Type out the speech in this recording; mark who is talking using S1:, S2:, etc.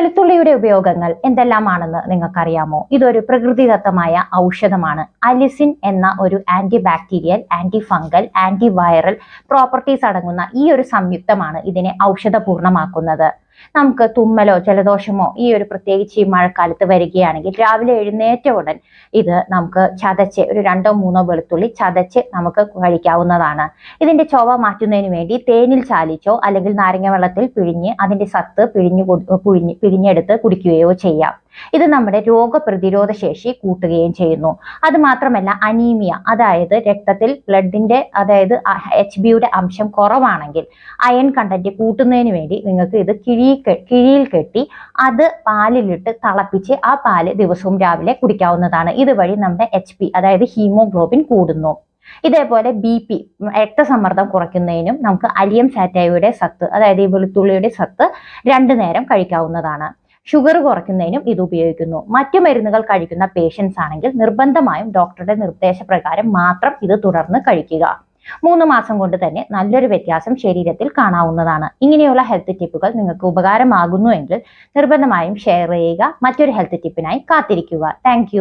S1: വെളുത്തുള്ളിയുടെ ഉപയോഗങ്ങൾ എന്തെല്ലാമാണെന്ന് നിങ്ങൾക്കറിയാമോ? ഇതൊരു പ്രകൃതിദത്തമായ ഔഷധമാണ്. അലിസിൻ എന്ന ഒരു anti bacterial anti fungal anti viral properties അടങ്ങുന്ന ഈ ഒരു സംയുക്തമാണ് ഇതിനെ ഔഷധപൂർണമാക്കുന്നത് നമുക്ക് തുമ്മലോ ജലദോഷമോ ഈ ഒരു പ്രത്യേകിച്ച് ഈ മഴക്കാലത്ത് വരികയാണെങ്കിൽ രാവിലെ എഴുന്നേറ്റ ഉടൻ ഇത് നമുക്ക് ചതച്ച് ഒരു രണ്ടോ മൂന്നോ വെളുത്തുള്ളി ചതച്ച് നമുക്ക് കഴിക്കാവുന്നതാണ്. ഇതിന്റെ ചൊവ മാറ്റുന്നതിന് വേണ്ടി തേനിൽ ചാലിച്ചോ അല്ലെങ്കിൽ നാരങ്ങ വെള്ളത്തിൽ പിഴിഞ്ഞ് അതിന്റെ സത്ത് പിഴിഞ്ഞു പിഴിഞ്ഞ് പിഴിഞ്ഞെടുത്ത് കുടിക്കുകയോ ചെയ്യാം. ഇത് നമ്മുടെ രോഗപ്രതിരോധ ശേഷി കൂട്ടുകയും ചെയ്യുന്നു. അത് മാത്രമല്ല അനീമിയ അതായത് രക്തത്തിൽ ബ്ലഡിന്റെ അതായത് എച്ച് ബിയുടെ അംശം കുറവാണെങ്കിൽ അയൺ കണ്ടന്റ് കൂട്ടുന്നതിന് വേണ്ടി നിങ്ങൾക്ക് ഇത് കിഴി കിഴിയിൽ കെട്ടി അത് പാലിലിട്ട് തിളപ്പിച്ച് ആ പാൽ ദിവസവും രാവിലെ കുടിക്കാവുന്നതാണ്. ഇതുവഴി നമ്മുടെ എച്ച് പി അതായത് ഹീമോഗ്ലോബിൻ കൂടുന്നു. ഇതേപോലെ ബി പി രക്തസമ്മർദ്ദം കുറയ്ക്കുന്നതിനും നമുക്ക് അലിയം സാറ്റയുടെ സത്ത് അതായത് ഈ വെളുത്തുള്ളിയുടെ സത്ത് രണ്ടു നേരം കഴിക്കാവുന്നതാണ്. ഷുഗർ കുറയ്ക്കുന്നതിനും ഇത് ഉപയോഗിക്കുന്നു. മറ്റു മരുന്നുകൾ കഴിക്കുന്ന പേഷ്യൻസ് ആണെങ്കിൽ നിർബന്ധമായും ഡോക്ടറുടെ നിർദ്ദേശപ്രകാരം മാത്രം ഇത് തുടർന്ന് കഴിക്കുക. മൂന്ന് മാസം കൊണ്ട് തന്നെ നല്ലൊരു വ്യത്യാസം ശരീരത്തിൽ കാണാവുന്നതാണ്. ഇങ്ങനെയുള്ള ഹെൽത്ത് ടിപ്പുകൾ നിങ്ങൾക്ക് ഉപകാരമാകുന്നുവെങ്കിൽ നിർബന്ധമായും ഷെയർ ചെയ്യുക. മറ്റൊരു ഹെൽത്ത് ടിപ്പിനായി കാത്തിരിക്കുക. താങ്ക്